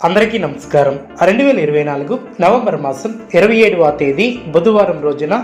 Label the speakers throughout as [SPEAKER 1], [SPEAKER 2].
[SPEAKER 1] అందరికీ నమస్కారం. రెండు వేల ఇరవై నాలుగు నవంబర్ మాసం ఇరవై ఏడవ తేదీ బుధవారం రోజున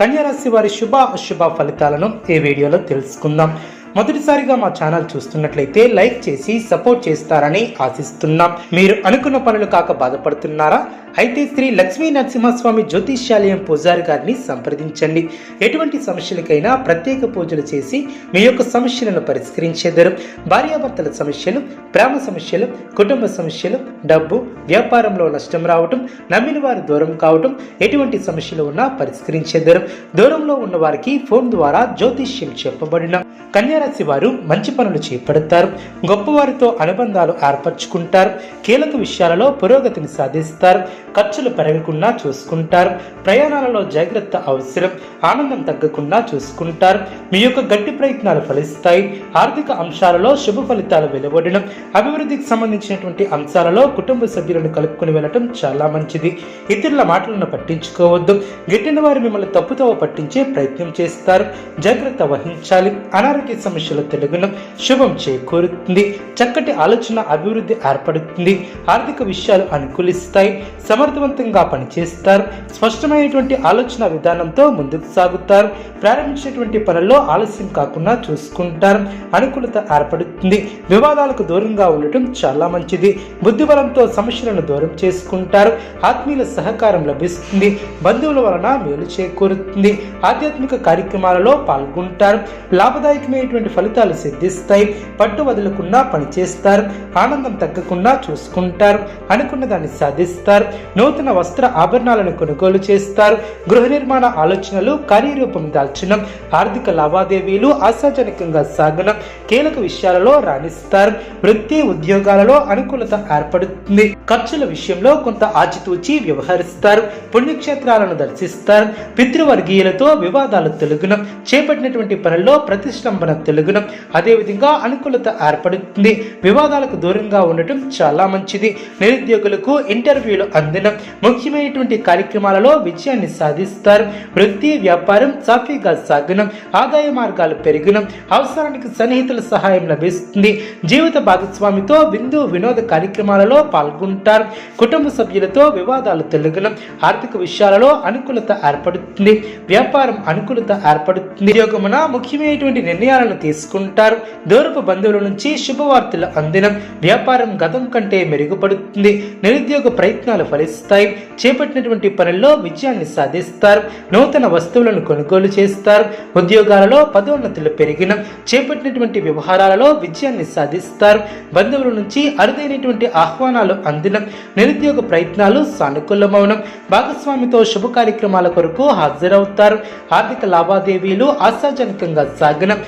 [SPEAKER 1] కన్యారాశి వారి శుభ అశుభ ఫలితాలను ఈ వీడియోలో తెలుసుకుందాం. మొదటిసారిగా మా ఛానల్ చూస్తున్నట్లయితే లైక్ చేసి సపోర్ట్ చేస్తారని ఆశిస్తున్నాం. మీరు అనుకున్న పనులు కాక బాధపడుతున్నారా? అయితే శ్రీ లక్ష్మీ నరసింహస్వామి జ్యోతిష్యాలయం పూజారి గారిని సంప్రదించండి. ఎటువంటి సమస్యలకైనా ప్రత్యేక పూజలు చేసి మీ యొక్క సమస్యలను పరిష్కరించేదరు. భార్యాభర్తల సమస్యలు ప్రేమ సమస్యలు కుటుంబ సమస్యలు డబ్బు వ్యాపారంలో నష్టం రావటం నమ్మిన వారు దూరం కావటం ఎటువంటి సమస్యలు ఉన్నా పరిష్కరించేదరు. దూరంలో ఉన్న వారికి ఫోన్ ద్వారా జ్యోతిష్యం చెప్పబడిన. కన్యా మీనరాశి వారు మంచి పనులు చేపడతారు. గొప్పవారితో అనుబంధాలు ఏర్పరచుకుంటారు. కీలక విషయాలలో పురోగతిని సాధిస్తారు. ఖర్చులు పెరగకుండా చూసుకుంటారు. ప్రయాణాలలో జాగ్రత్త అవసరం. ఆనందం తగ్గకుండా చూసుకుంటారు. మీ యొక్క గట్టి ప్రయత్నాలు ఫలిస్తాయి. ఆర్థిక అంశాలలో శుభ ఫలితాలు వెలువడడం అభివృద్ధికి సంబంధించినటువంటి అంశాలలో కుటుంబ సభ్యులను కలుపుకుని వెళ్ళటం చాలా మంచిది. ఇతరుల మాటలను పట్టించుకోవద్దు. గిట్టిన వారు మిమ్మల్ని తప్పుతో పట్టించే ప్రయత్నం చేస్తారు. జాగ్రత్త వహించాలి. అనారోగ్య సమస్యల తెలుగును శుభం చేకూరుతుంది. చక్కటి ఆలోచన అభివృద్ధి ఏర్పడుతుంది. ఆర్థిక విషయాలు అనుకూలిస్తాయి. సమర్థవంతంగా పనిచేస్తారు. స్పష్టమైనటువంటి ఆలోచన విధానంతో ముందుకు సాగుతారు. ప్రారంభించినటువంటి పనుల్లో ఆలస్యం కాకుండా చూసుకుంటారు. అనుకూలత ఏర్పడుతుంది. వివాదాలకు దూరంగా ఉండటం చాలా మంచిది. బుద్ధిబలంతో సమస్యలను దూరం చేసుకుంటారు. ఆత్మీయుల సహకారం లభిస్తుంది. బంధువుల వలన మేలు చేకూరుతుంది. ఆధ్యాత్మిక కార్యక్రమాలలో పాల్గొంటారు. లాభదాయకమైనటువంటి ఫలితాలు సిద్ధిస్తాయి. పట్టు వదలకుండా పనిచేస్తారు ఆనందం తగ్గకుండా చూసుకుంటారు. అనుకున్న దాన్ని సాధిస్తారు. నూతన వస్త్ర ఆభరణాలను కొనుగోలు చేస్తారు. గృహ నిర్మాణ ఆలోచనలు కార్యరూపం దాల్చడం ఆర్థిక లావాదేవీలు ఆశాజనకంగా సాగడం కీలక విషయాలలో రాణిస్తారు. వృత్తి ఉద్యోగాలలో అనుకూలత ఏర్పడుతుంది. ఖర్చుల విషయంలో కొంత ఆచితూచి వ్యవహరిస్తారు. పుణ్యక్షేత్రాలను దర్శిస్తారు. పితృవర్గీయులతో వివాదాలు తొలగునం చేపట్టినటువంటి పనుల్లో ప్రతిష్టంభన తెలుగును. అదేవిధంగా అనుకూలత ఏర్పడుతుంది. వివాదాలకు దూరంగా ఉండటం చాలా మంచిది. నిరుద్యోగులకు ఇంటర్వ్యూలు అందడం ముఖ్యమైనటువంటి కార్యక్రమాలలో విజయాన్ని సాధిస్తారు. వృత్తి వ్యాపారం సాఫీగా సాగనం. ఆదాయ మార్గాలు పెరుగునం. అవసరానికి సన్నిహితుల సహాయం లభిస్తుంది. జీవిత భాగస్వామితో విందు వినోద కార్యక్రమాలలో పాల్గొంటారు. కుటుంబ సభ్యులతో వివాదాలు తెలుగునం. ఆర్థిక విషయాలలో అనుకూలత ఏర్పడుతుంది. వ్యాపారం అనుకూలత ఏర్పడుతుంది. ఉద్యోగమున ముఖ్యమైనటువంటి నిర్ణయాలను తీసుకుంటారు. దూరపు బంధువుల నుంచి శుభవార్తలు అందినం. వ్యాపారం గతం కంటే మెరుగుపడుతుంది. నిరుద్యోగ ప్రయత్నాలు ఫలిస్తాయి. చేపట్టినటువంటి పనుల్లో విజయాన్ని సాధిస్తారు. నూతన వస్తువులను కొనుగోలు చేస్తారు. ఉద్యోగాలలో పదోన్నతులు పెరిగిన చేపట్టినటువంటి వ్యవహారాలలో విజయాన్ని సాధిస్తారు. బంధువుల నుంచి అరుదైనటువంటి ఆహ్వానాలు అందినం. నిరుద్యోగ ప్రయత్నాలు సానుకూలమవనం భాగస్వామితో శుభ కార్యక్రమాల కొరకు హాజరవుతారు. ఆర్థిక లావాదేవీలు ఆశాజనకంగా సాగనం.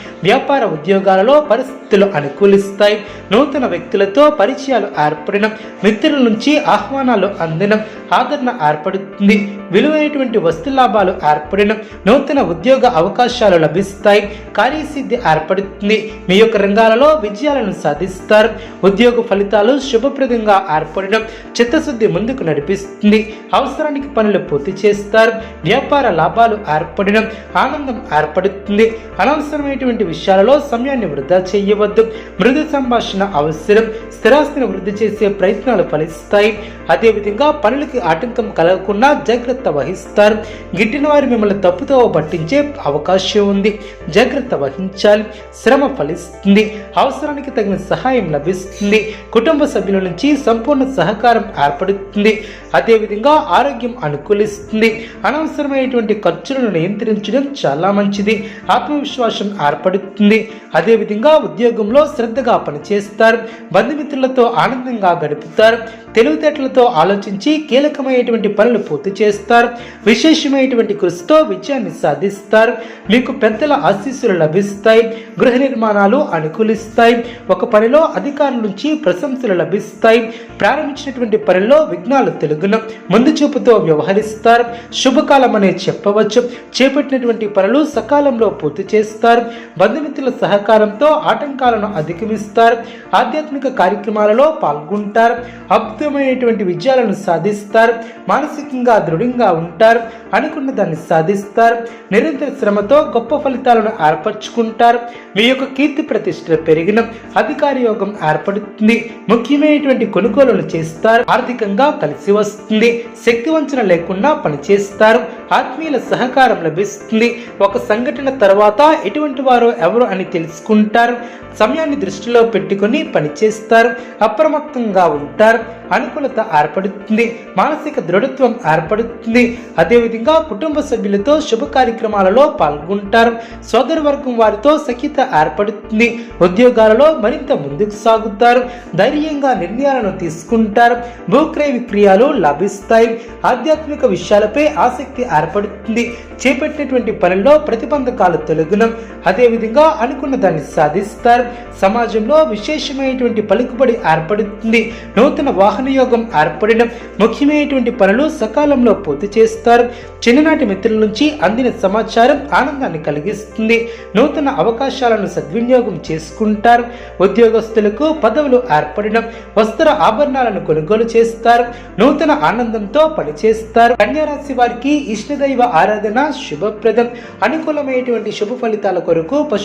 [SPEAKER 1] వ్యాపార ఉద్యోగాలలో పరిస్థితులు అనుకూలిస్తాయి. నూతన వ్యక్తులతో పరిచయాలు ఏర్పడడం మిత్రుల నుంచి ఆహ్వానాలు అందడం ఆదరణ ఏర్పడుతుంది. విలువైనటువంటి వస్తు లాభాలు ఏర్పడడం నూతన ఉద్యోగ అవకాశాలు లభిస్తాయి. కార్యసిద్ధి ఏర్పడుతుంది. మీ యొక్క రంగాలలో విజయాలను సాధిస్తారు. ఉద్యోగ ఫలితాలు శుభప్రదంగా ఏర్పడడం చిత్తశుద్ధి ముందుకు నడిపిస్తుంది. అవసరానికి పనులు పూర్తి చేస్తారు. వ్యాపార లాభాలు ఏర్పడడం ఆనందం ఏర్పడుతుంది. అనవసరమైనటువంటి విషయం విషయాలలో సమయాన్ని వృధా చేయవద్దు. మృదు సంభాషణ అవసరం. స్థిరాస్తిని వృద్ధి చేసే ప్రయత్నాలు ఫలిస్తాయి. అదేవిధంగా పనులకి ఆటంకం కలగకుండా జాగ్రత్త వహిస్తారు. గిట్టిన వారు మిమ్మల్ని తప్పుతో పట్టించే అవకాశం ఉంది. జాగ్రత్త వహించాలి. శ్రమ ఫలిస్తుంది. అవసరానికి తగిన సహాయం లభిస్తుంది. కుటుంబ సభ్యుల నుంచి సంపూర్ణ సహకారం ఏర్పడుతుంది. అదేవిధంగా ఆరోగ్యం అనుకూలిస్తుంది. అనవసరమైనటువంటి ఖర్చులను నియంత్రించడం చాలా మంచిది. ఆత్మవిశ్వాసం ఏర్పడుతుంది. అదేవిధంగా ఉద్యోగంలో శ్రద్ధగా పనిచేస్తారు. బంధుమిత్రులతో ఆనందంగా గడుపుతారు. తెలివితేటలతో ఆలోచించి కీలకమైనటువంటి పనులు పూర్తి చేస్తారు. విశేషమైనటువంటి కృషితో విజయాన్ని సాధిస్తారు. మీకు పెద్దల ఆశీస్సులు లభిస్తాయి. గృహ నిర్మాణాలు అనుకూలిస్తాయి. ఒక పనిలో అధికారుల నుంచి ప్రశంసలు లభిస్తాయి. ప్రారంభించినటువంటి పనిలో విఘ్నాలు తెలుగున ముందు చూపుతో వ్యవహరిస్తారు. శుభకాలం అనే చెప్పవచ్చు. చేపట్టినటువంటి పనులు సకాలంలో పూర్తి చేస్తారు. బంధు బంధుమిత్రుల సహకారంతో ఆటంకాలను అధిగమిస్తారు. ఆధ్యాత్మిక కార్యక్రమాలలో పాల్గొంటారు. అద్భుతమైనటువంటి విజయాలను సాధిస్తారు. మానసికంగా దృఢంగా ఉంటారు. అనుకున్న దాన్ని సాధిస్తారు. నిరంతర శ్రమతో గొప్ప ఫలితాలను ఏర్పరచుకుంటారు. మీ యొక్క కీర్తి ప్రతిష్టలు పెరిగిన అధికార యోగం ఏర్పడుతుంది. ముఖ్యమైనటువంటి కొనుగోలులు చేస్తారు. ఆర్థికంగా కలిసి వస్తుంది. శక్తి వంచన లేకుండా పనిచేస్తారు. ఆత్మీయుల సహకారం లభిస్తుంది. ఒక సంఘటన తర్వాత ఎటువంటి వారు ఎవరు అని తెలుసుకుంటారు సమయాన్ని దృష్టిలో పెట్టుకుని పనిచేస్తారు అప్రమత్తంగా ఉంటారు అనుకూలత ఏర్పడుతుంది మానసిక దృఢత్వం ఏర్పడుతుంది. అదేవిధంగా కుటుంబ సభ్యులతో శుభ కార్యక్రమాలలో పాల్గొంటారు సోదర వర్గం వారితో సఖ్యత ఏర్పడుతుంది ఉద్యోగాలలో మరింత ముందుకు సాగుతారు ధైర్యంగా నిర్ణయాలను తీసుకుంటారు భూక్రయ విక్రయాలు లభిస్తాయి ఆధ్యాత్మిక విషయాలపై ఆసక్తి ఏర్పడుతుంది చేపట్టినటువంటి పనుల్లో ప్రతిబంధకాలు తొలగునం. అదేవిధంగా అనుకున్న దాన్ని సాధిస్తారు. సమాజంలో విశేషమైనటువంటి పలుకుబడి ఏర్పడుతుంది. నూతన వాహన యోగం ఏర్పడడం ముఖ్యమైనటువంటి పనులు సకాలంలో పూర్తి చేస్తారు. చిన్ననాటి మిత్రుల నుంచి అందిన సమాచారం ఆనందాన్ని కలిగిస్తుంది. నూతన అవకాశాలను సద్వినియోగం చేసుకుంటారు. ఉద్యోగస్తులకు పదవులు ఏర్పడడం వస్త్ర ఆభరణాలను కొనుగోలు చేస్తారు. నూతన ఆనందంతో పనిచేస్తారు కన్యారాశి వారికి ఇష్టదైవ ఆరాధన శుభప్రదం. అనుకూలమైనటువంటి శుభ ఫలితాల కొరకు